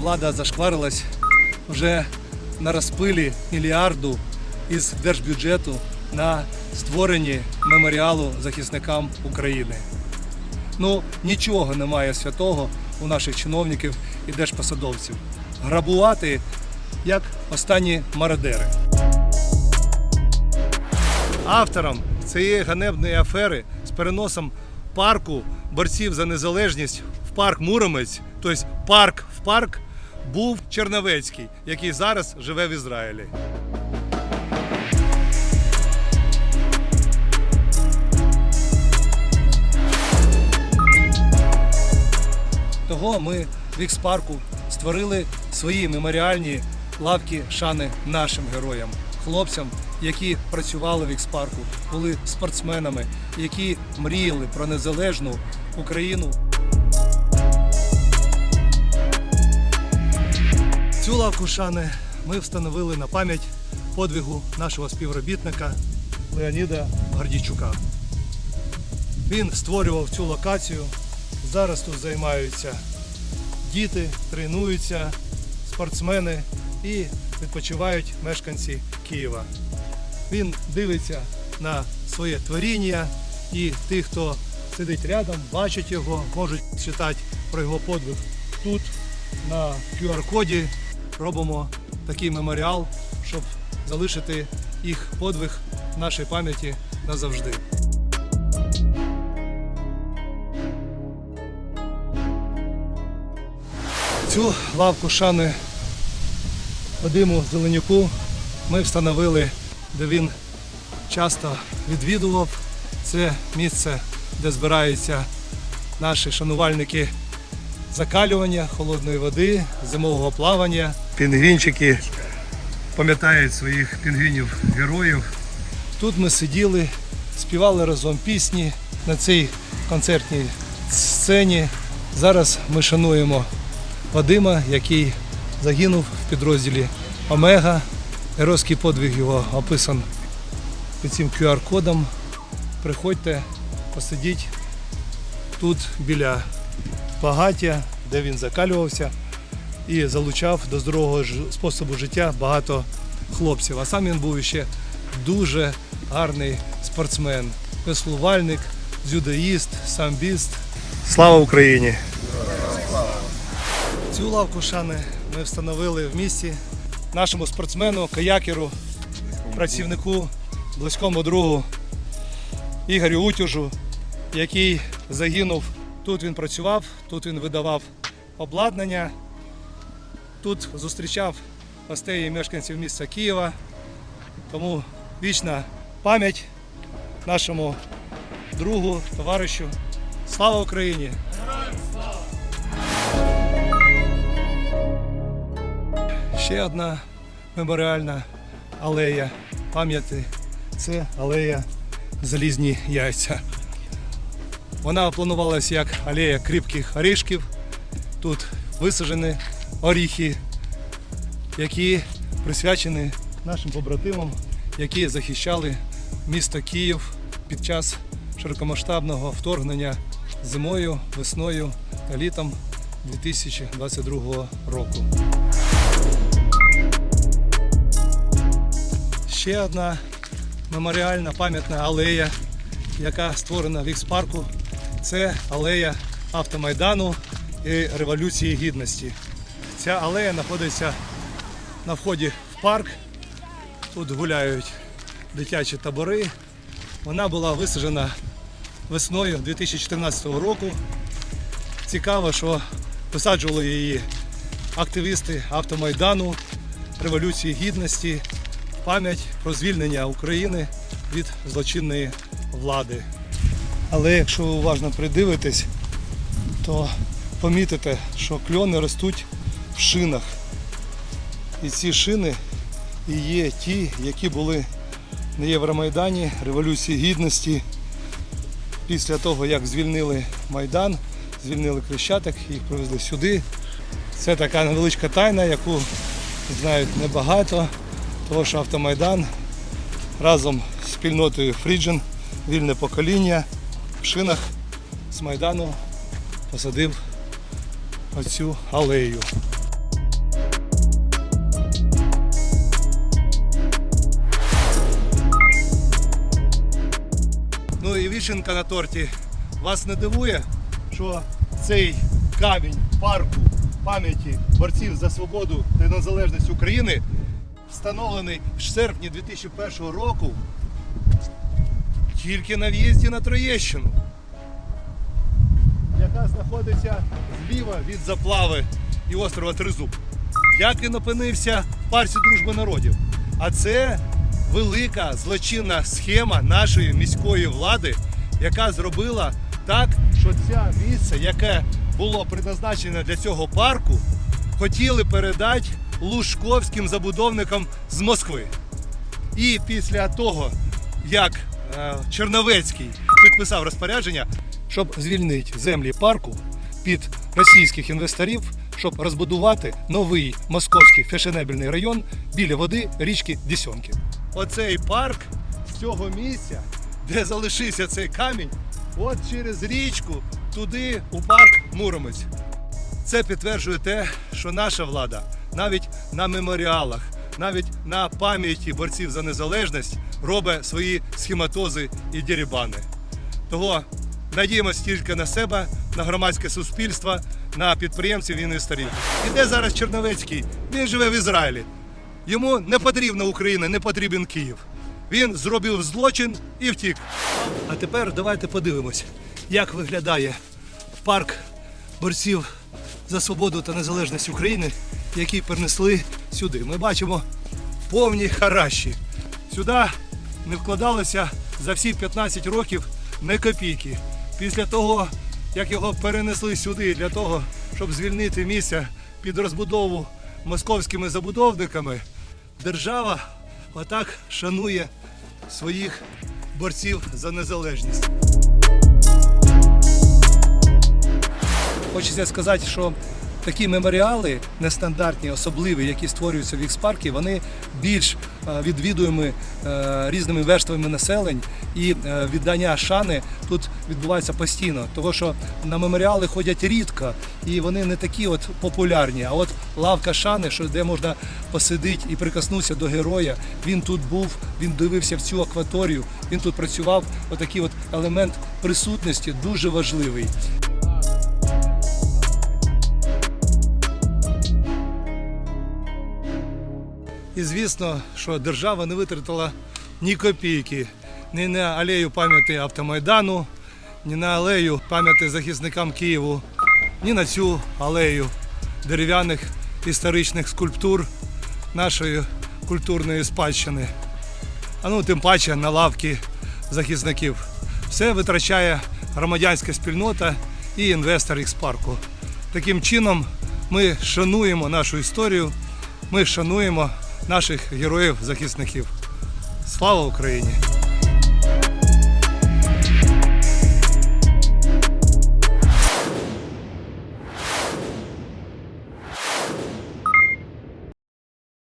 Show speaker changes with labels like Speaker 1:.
Speaker 1: Влада зашкварилась вже на розпилі мільярду із держбюджету на створенні меморіалу захисникам України. Ну, нічого немає святого у наших чиновників і держпосадовців. Грабувати як останні мародери. Автором цієї ганебної афери з переносом парку борців за незалежність в парк Муромець, тобто парк в парк, був Черновецький, який зараз живе в Ізраїлі. Того ми в Ікс-парку створили свої меморіальні лавки шани нашим героям, хлопцям, які працювали в Ікс-парку, були спортсменами, які мріяли про незалежну Україну. Цю лавку шани ми встановили на пам'ять подвигу нашого співробітника Леоніда Гордійчука. Він створював цю локацію. Зараз тут займаються діти, тренуються, спортсмени і відпочивають мешканці Києва. Він дивиться на своє творіння і ті, хто сидить рядом, бачать його, можуть читати про його подвиг. Тут на QR-коді робимо такий меморіал, щоб залишити їх подвиг в нашій пам'яті назавжди. Цю лавку шани Вадиму Зеленюку ми встановили, де він часто відвідував. Це місце, де збираються наші шанувальники закалювання холодної води, зимового плавання. Пінгвінчики пам'ятають своїх пінгвінів-героїв. Тут ми сиділи, співали разом пісні на цій концертній сцені. Зараз ми шануємо Вадима, який загинув в підрозділі Омега. Геройський подвиг його описан під цим QR-кодом. Приходьте, посидіть тут біля багаття, де він закалювався і залучав до здорового способу життя багато хлопців. А сам він був ще дуже гарний спортсмен, веслувальник, дзюдоїст, самбіст. Слава Україні! Цю лавку шани ми встановили в місті нашому спортсмену, каякеру, працівнику, близькому другу Ігорю Утюжу, який загинув. Тут він працював, тут він видавав обладнання, тут зустрічав гостей і мешканців міста Києва. Тому вічна пам'ять нашому другу, товаришу. Слава Україні! Ще одна меморіальна алея пам'яті це алея Залізні яйця. Вона планувалася як алея кріпких орішків. Тут висаджені оріхи, які присвячені нашим побратимам, які захищали місто Київ під час широкомасштабного вторгнення зимою, весною та літом 2022 року. Ще одна меморіальна пам'ятна алея, яка створена в Ікс-парку. Це алея автомайдану і Революції Гідності. Ця алея знаходиться на вході в парк. Тут гуляють дитячі табори. Вона була висаджена весною 2014 року. Цікаво, що висаджували її активісти автомайдану, Революції Гідності, пам'ять про звільнення України від злочинної влади. Але якщо ви уважно придивитесь, то помітите, що кльони ростуть шинах. І ці шини і є ті, які були на Євромайдані, Революції Гідності. Після того, як звільнили Майдан, звільнили Крещатик, їх привезли сюди. Це така невеличка тайна, яку знають небагато, тому що автомайдан разом з спільнотою Фріджен, вільне покоління в шинах з Майдану посадив оцю алею. Вишенка на торті. Вас не дивує, що цей камінь парку пам'яті борців за свободу та незалежність України встановлений в серпні 2001 року тільки на в'їзді на Троєщину, яка знаходиться зліва від заплави і острова Тризуб. Як він опинився в парці дружби народів? А це велика злочинна схема нашої міської влади, яка зробила так, що це місце, яке було предназначене для цього парку, хотіли передати лужковським забудовникам з Москви. І після того, як е, Черновецький підписав розпорядження, щоб звільнити землі парку під російських інвесторів, щоб розбудувати новий московський фешенебельний район біля води річки Дісьонки. Оцей парк з цього місця, де залишився цей камінь, от через річку туди у парк Муромець. Це підтверджує те, що наша влада навіть на меморіалах, навіть на пам'яті борців за незалежність робить свої схематози і дерибани. Того надіємось тільки на себе, на громадське суспільство, на підприємців і інвесторів. І де зараз Черновецький? Він живе в Ізраїлі. Йому не потрібна Україна, не потрібен Київ. Він зробив злочин і втік. А тепер давайте подивимось, як виглядає парк борців за свободу та незалежність України, які перенесли сюди. Ми бачимо повні хараші. Сюди не вкладалося за всі 15 років не копійки. Після того, як його перенесли сюди для того, щоб звільнити місце під розбудову московськими забудовниками, держава отак шанує своїх борців за незалежність. Хочеться сказати, що такі меморіали нестандартні, особливі, які створюються в Ікс-паркі, вони більш е, відвідуємі е, різними верствами населень, і е, віддання шани тут відбувається постійно. Тому що на меморіали ходять рідко, і вони не такі от популярні. А от лавка шани, що де можна посидіти і прикоснутися до героя. Він тут був, він дивився в цю акваторію, він тут працював. Отакий от елемент присутності дуже важливий. І звісно, що держава не витратила ні копійки ні на алею пам'яті автомайдану, ні на алею пам'яті захисникам Києву, ні на цю алею дерев'яних історичних скульптур нашої культурної спадщини. А ну тим паче на лавки захисників. Все витрачає громадянська спільнота і інвестор Ікс-парку. Таким чином ми шануємо нашу історію, ми шануємо наших героїв-захисників. Слава Україні!